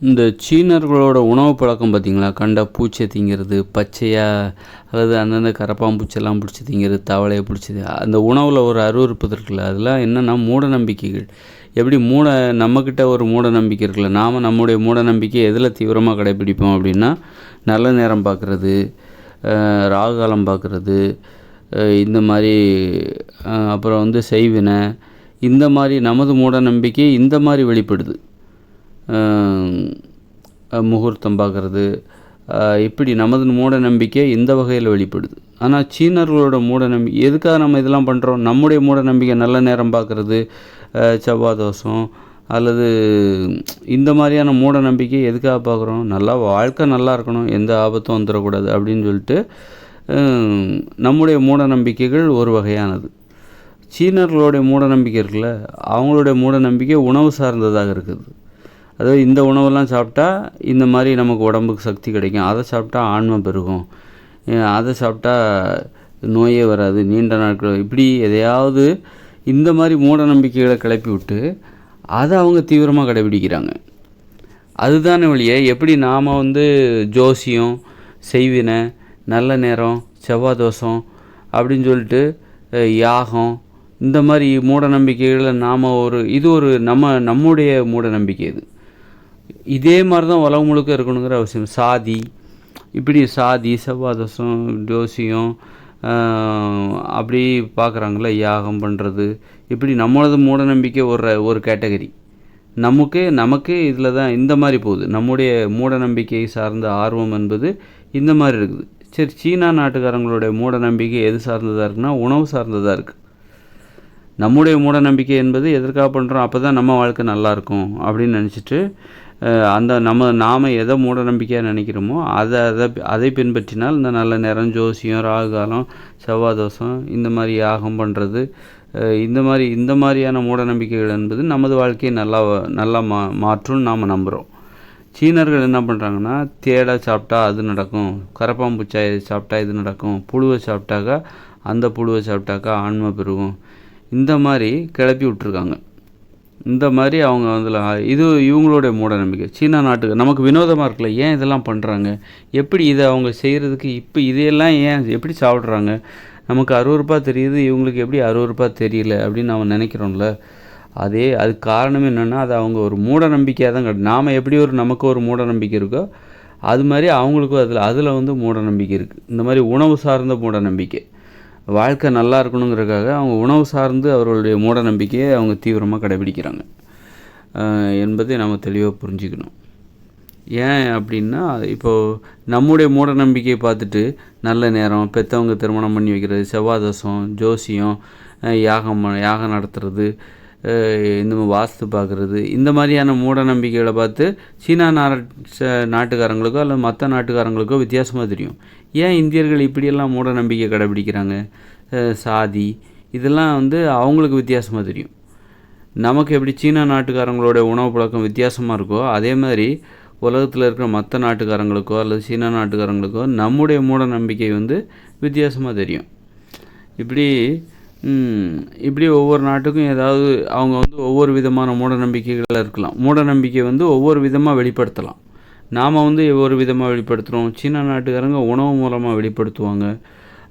இந்த சீனர்களோட உணவு பழக்கம் பார்த்தீங்களா? கண்ட பூச்சை திங்கிறது பச்சையாக அல்லது அந்தந்த கரப்பாம்பூச்செல்லாம் பிடிச்சி திங்கிறது தவளையை பிடிச்சது அந்த உணவில் ஒரு அருவருப்பு இருக்குல்ல அதெல்லாம் என்னென்னா மூட நம்பிக்கைகள். எப்படி மூட நம்மக்கிட்ட ஒரு மூட நம்பிக்கை இருக்குல்ல நாம் நம்முடைய மூட நம்பிக்கை எதில் தீவிரமாக கடைப்பிடிப்போம் அப்படின்னா நல்ல நேரம் பார்க்குறது ராகுகாலம் பார்க்குறது இந்த மாதிரி அப்புறம் வந்து செய்வினை இந்த மாதிரி நமது மூட நம்பிக்கை இந்த மாதிரி வெளிப்படுது. முகூர்த்தம் பார்க்குறது இப்படி நமது மூட நம்பிக்கை இந்த வகையில் வெளிப்படுது. ஆனால் சீனர்களோட மூட நம்பிக்கை எதுக்காக நம்ம இதெல்லாம் பண்ணுறோம் நம்முடைய மூட நம்பிக்கை நல்ல நேரம் பார்க்குறது செவ்வாய் தோஷம் அல்லது இந்த மாதிரியான மூட நம்பிக்கை எதுக்காக பார்க்குறோம்? நல்லா வாழ்க்கை நல்லா இருக்கணும் எந்த ஆபத்தும் வந்துடக்கூடாது அப்படின்னு சொல்லிட்டு நம்முடைய மூட நம்பிக்கைகள் ஒரு வகையானது. சீனர்களுடைய மூட நம்பிக்கை இருக்குல்ல அவங்களுடைய மூட நம்பிக்கை உணவு சார்ந்ததாக இருக்குது. அதாவது இந்த உணவெல்லாம் சாப்பிட்டா இந்த மாதிரி நமக்கு உடம்புக்கு சக்தி கிடைக்கும். அதை சாப்பிட்டா ஆன்மை பெருகும். அதை சாப்பிட்டா நோயே வராது நீண்ட நாட்கள். இப்படி எதையாவது இந்த மாதிரி மூட நம்பிக்கைகளை கிளப்பி விட்டு அதை அவங்க தீவிரமாக கடைபிடிக்கிறாங்க. அதுதானே வழியே எப்படி நாம் வந்து ஜோசியம் செய்வினை நல்ல நேரம் செவ்வாய் தோஷம் அப்படின்னு சொல்லிட்டு யாகம் இந்த மாதிரி மூட நம்பிக்கைகளை நாம் ஒரு இது ஒரு நம்ம நம்முடைய மூட நம்பிக்கை இது. இதே மாதிரி தான் உலகம் முழுக்க இருக்கணுங்கிற அவசியம். சாதி இப்படி சாதி செவ்வாதசம் ஜோசியம் அப்படி பார்க்குறாங்களே யாகம் பண்ணுறது இப்படி நம்மளது மூட நம்பிக்கை ஒரு ஒரு கேட்டகரி. நமக்கு நமக்கு இதில் தான் இந்த மாதிரி போகுது. நம்முடைய மூட நம்பிக்கை சார்ந்த ஆர்வம் என்பது இந்த மாதிரி இருக்குது. சரி சீனா நாட்டுக்காரங்களுடைய மூட நம்பிக்கை எது சார்ந்ததாக இருக்குன்னா உணவு சார்ந்ததாக இருக்குது நம்முடைய மூட நம்பிக்கை என்பது எதற்காக பண்ணுறோம் அப்போ தான் நம்ம வாழ்க்கை நல்லாயிருக்கும் அப்படின்னு நினச்சிட்டு அந்த நம்ம நாம் எதை மூட நம்பிக்கையாக நினைக்கிறோமோ அதை அதை அதை பின்பற்றினால் இந்த நல்ல நேரம் ஜோசியம் ராகு காலம் செவ்வாய் தோஷம் இந்த மாதிரி யாகம் பண்ணுறது இந்த மாதிரி இந்த மாதிரியான மூட நம்பிக்கைகள் என்பது நமது வாழ்க்கையை நல்லா நல்லா மா மாற்றும்னு நாம் நம்புகிறோம் சீனர்கள் என்ன பண்ணுறாங்கன்னா தேடை சாப்பிட்டா அது நடக்கும் கரப்பாம்பூச்சாயை சாப்பிட்டா இது நடக்கும் புழுவை சாப்பிட்டாக்கா அந்த புழுவை சாப்பிட்டாக்கா ஆன்மை பெருகும். இந்த மாதிரி கிளப்பி விட்ருக்காங்க இந்த மாதிரி அவங்க வந்து இது இவங்களுடைய மூட நம்பிக்கை சீனா நாட்டுக்கு நமக்கு வினோதமாக இருக்குல்ல ஏன் இதெல்லாம் பண்ணுறாங்க எப்படி இதை அவங்க செய்கிறதுக்கு இப்போ இதையெல்லாம் ஏன் எப்படி சாப்பிட்றாங்க? நமக்கு அறுபதுரூபா தெரியுது இவங்களுக்கு எப்படி அறுபதுரூபா தெரியல அப்படின்னு நம்ம நினைக்கிறோம்ல. அதே அது காரணம் என்னென்னா அது அவங்க ஒரு மூட நம்பிக்கையாக தான் கிடையாது நாம் எப்படி ஒரு நமக்கு ஒரு மூட நம்பிக்கை இருக்கோ அது மாதிரி அவங்களுக்கும் அதில் அதில் வந்து மூட நம்பிக்கை இருக்குது இந்த மாதிரி உணவு சார்ந்த மூட நம்பிக்கை வாழ்க்கை நல்லா இருக்கணுங்கிறதுக்காக அவங்க உணவு சார்ந்து அவர்களுடைய மூட நம்பிக்கையை அவங்க தீவிரமாக கடைபிடிக்கிறாங்க. என்பதை நம்ம தெளிவாக புரிஞ்சுக்கணும். ஏன் அப்படின்னா இப்போது நம்முடைய மூட நம்பிக்கையை பார்த்துட்டு நல்ல நேரம் பெற்றவங்க திருமணம் பண்ணி வைக்கிறது செவ்வாய் தோஷம் ஜோசியம் யாகம் யாகம் நடத்துறது இந்த வாஸ்து பார்க்குறது. இந்த மாதிரியான மூட நம்பிக்கைகளை பார்த்து சீனா நார நாட்டுக்காரங்களுக்கோ அல்லது மற்ற நாட்டுக்காரங்களுக்கோ வித்தியாசமாக தெரியும். ஏன் இந்தியர்கள் இப்படியெல்லாம் மூட நம்பிக்கை கடைபிடிக்கிறாங்க சாதி இதெல்லாம் வந்து அவங்களுக்கு வித்தியாசமாக தெரியும். நமக்கு எப்படி சீனா நாட்டுக்காரங்களோட உணவு பழக்கம் வித்தியாசமாக இருக்கோ அதே மாதிரி உலகத்தில் இருக்கிற மற்ற நாட்டுக்காரங்களுக்கோ அல்லது சீனா நாட்டுக்காரங்களுக்கோ நம்முடைய மூட நம்பிக்கை வந்து வித்தியாசமாக தெரியும். இப்படி இப்படி ஒவ்வொரு நாட்டுக்கும் ஏதாவது அவங்க வந்து ஒவ்வொரு விதமான மூடநம்பிக்கைகள் இருக்கலாம். மூட நம்பிக்கை வந்து ஒவ்வொரு விதமாக வெளிப்படுத்தலாம். நாம் வந்து ஒவ்வொரு விதமாக வெளிப்படுத்துகிறோம் சீனா நாட்டுக்காரங்க உணவு மூலமாக வெளிப்படுத்துவாங்க.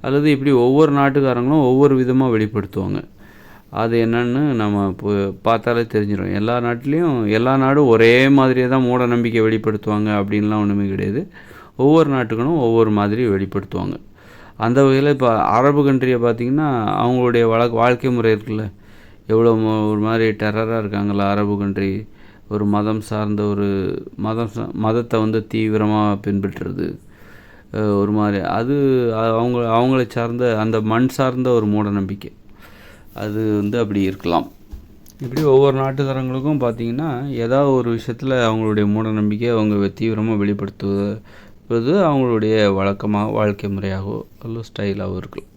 அல்லது இப்படி ஒவ்வொரு நாட்டுக்காரங்களும் ஒவ்வொரு விதமாக வெளிப்படுத்துவாங்க. அது என்னன்னு நம்ம இப்போ பார்த்தாலே தெரிஞ்சிடும் எல்லா நாட்டிலையும் எல்லா நாடும் ஒரே மாதிரியே தான் மூட நம்பிக்கை வெளிப்படுத்துவாங்க அப்படின்லாம் ஒன்றுமே கிடையாது. ஒவ்வொரு நாட்டுகளும் ஒவ்வொரு மாதிரி வெளிப்படுத்துவாங்க. அந்த வகையில் இப்போ அரபு கண்ட்ரியை பார்த்திங்கன்னா அவங்களுடைய வழக்கு வாழ்க்கை முறை இருக்குல்ல. எவ்வளோ ம- ஒரு மாதிரி டெரராக இருக்காங்களா அரபு கண்ட்ரி ஒரு மதம் சார்ந்த ஒரு மதம் மதத்தை வந்து தீவிரமாக பின்பற்றுறது. ஒரு மாதிரி. அது அவங்க அவங்கள சார்ந்த அந்த மண் சார்ந்த ஒரு மூட நம்பிக்கை அது வந்து அப்படி இருக்கலாம். இப்படி ஒவ்வொரு நாட்டுக்காரங்களுக்கும் பார்த்தீங்கன்னா ஏதாவது ஒரு விஷயத்தில் அவங்களுடைய மூட நம்பிக்கை அவங்க தீவிரமாக வெளிப்படுத்துவது அவங்களுடைய வழக்கமாக வாழ்க்கை முறையாகவோ அல்லது ஸ்டைலாகவோ இருக்கலாம்.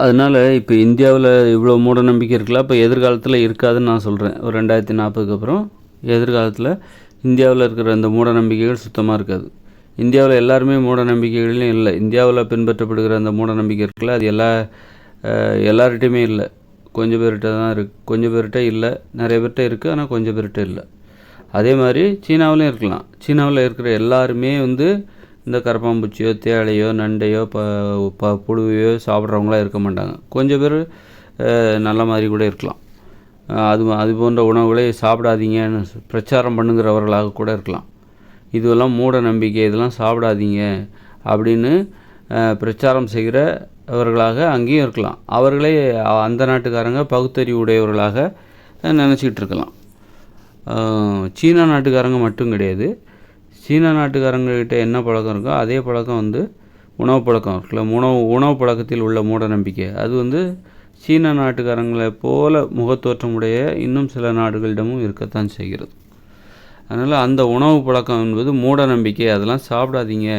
அதனால் இப்போ இந்தியாவில் இவ்வளோ மூட நம்பிக்கை இருக்குல்ல இப்போ எதிர்காலத்தில் இருக்காதுன்னு நான் சொல்கிறேன் ஒரு ரெண்டாயிரத்தி நாற்பதுக்கு அப்புறம் எதிர்காலத்தில் இந்தியாவில் இருக்கிற அந்த மூட நம்பிக்கைகள் சுத்தமாக இருக்காது. இந்தியாவில் எல்லாருமே மூட நம்பிக்கைகளையும் இல்லை. இந்தியாவில் பின்பற்றப்படுகிற அந்த மூட நம்பிக்கை இருக்குல்ல அது எல்லா அஹ், எல்லார்கிட்டையுமே இல்லை. கொஞ்சம் பேர்கிட்ட தான் இருக்குது கொஞ்சம் பேர்கிட்ட இல்லை. நிறைய பேர்கிட்ட இருக்குது ஆனால் கொஞ்சம் பேர்கிட்ட இல்லை. அதே மாதிரி சீனாவிலும் இருக்கலாம். சீனாவில் இருக்கிற எல்லாருமே வந்து இந்த கரப்பாம்பூச்சியோ தேளையோ நண்டையோ ப ப புழுவையோ சாப்பிட்றவங்களாம் இருக்க மாட்டாங்க. கொஞ்சம் பேர் நல்ல மாதிரி கூட இருக்கலாம். அது அது போன்ற உணவுகளை சாப்பிடாதீங்கன்னு பிரச்சாரம் பண்ணுங்கிறவர்களாக கூட இருக்கலாம். இதுவெல்லாம் மூட நம்பிக்கை இதெல்லாம் சாப்பிடாதீங்க அப்படின்னு பிரச்சாரம் செய்கிறவர்களாக அங்கேயும் இருக்கலாம். அவர்களே அந்த நாட்டுக்காரங்க பகுத்தறிவு உடையவர்களாக நினச்சிக்கிட்டு இருக்கலாம். சீனா நாட்டுக்காரங்க மட்டும் கிடையாது. சீனா நாட்டுக்காரங்கக்கிட்ட என்ன பழக்கம் இருக்கோ அதே பழக்கம் வந்து உணவு பழக்கம். இருக்குல்ல உணவு உணவு பழக்கத்தில் உள்ள மூட நம்பிக்கை. அது வந்து சீனா நாட்டுக்காரங்களை போல முகத்தோற்றமுடைய இன்னும் சில நாடுகளிடமும் இருக்கத்தான் செய்கிறது. அதனால் அந்த உணவு பழக்கம் என்பது மூட நம்பிக்கை. அதெல்லாம் சாப்பிடாதீங்க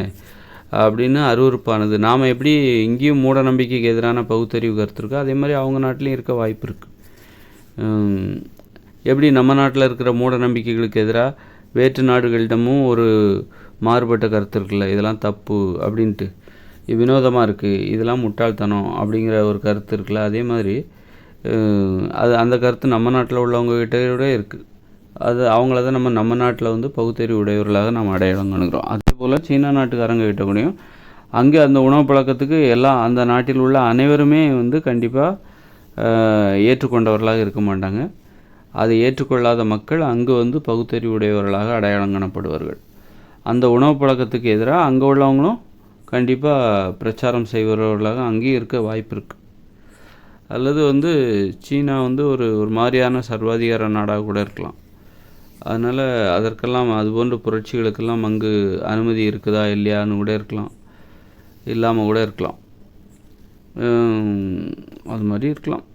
அப்படின்னு அருவருப்பானது. நாம் எப்படி இங்கேயும் மூட நம்பிக்கைக்கு எதிரான பகுத்தறிவு கருத்து இருக்கோ அதே மாதிரி அவங்க நாட்டிலையும் இருக்க வாய்ப்பு இருக்குது எப்படி நம்ம நாட்டில் இருக்கிற மூட நம்பிக்கைகளுக்கு எதிராக வேற்று நாடுகளிடமும் ஒரு மாறுபட்ட கருத்து இருக்குல்ல இதெல்லாம் தப்பு அப்படின்ட்டு. வினோதமாக இருக்குது இதெல்லாம் முட்டாள்தனம் அப்படிங்கிற ஒரு கருத்து இருக்குல்ல அதே மாதிரி அது அந்த கருத்து நம்ம நாட்டில் உள்ளவங்ககிட்ட இருக்குது அது அவங்கள தான் நம்ம நம்ம நாட்டில் வந்து பகுத்தறிவு உடையவர்களாக நம்ம அடையாளம் காணுகிறோம். அதே போல் சீனா நாட்டுக்காரங்க கிட்ட கூடயும் அங்கே அந்த உணவு பழக்கத்துக்கு எல்லாம் அந்த நாட்டில் உள்ள அனைவருமே வந்து கண்டிப்பாக ஏற்றுக்கொண்டவர்களாக இருக்க மாட்டாங்க. அதை ஏற்றுக்கொள்ளாத மக்கள் அங்கு வந்து பகுத்தறிவு உடையவர்களாக அடையாளம் காணப்படுவார்கள். அந்த உணவு பழக்கத்துக்கு எதிராக அங்கே உள்ளவங்களும் கண்டிப்பாக பிரச்சாரம் செய்பவர்களாக அங்கேயும் இருக்க வாய்ப்பு இருக்குது அல்லது வந்து சீனா வந்து ஒரு ஒரு மாதிரியான சர்வாதிகார நாடாக கூட இருக்கலாம். அதனால் அதற்கெல்லாம் அது போன்ற புரட்சிகளுக்கெல்லாம் அங்கு அனுமதி இருக்குதா இல்லையான்னு கூட இருக்கலாம். இல்லாமல் கூட இருக்கலாம். அது மாதிரி இருக்கலாம்.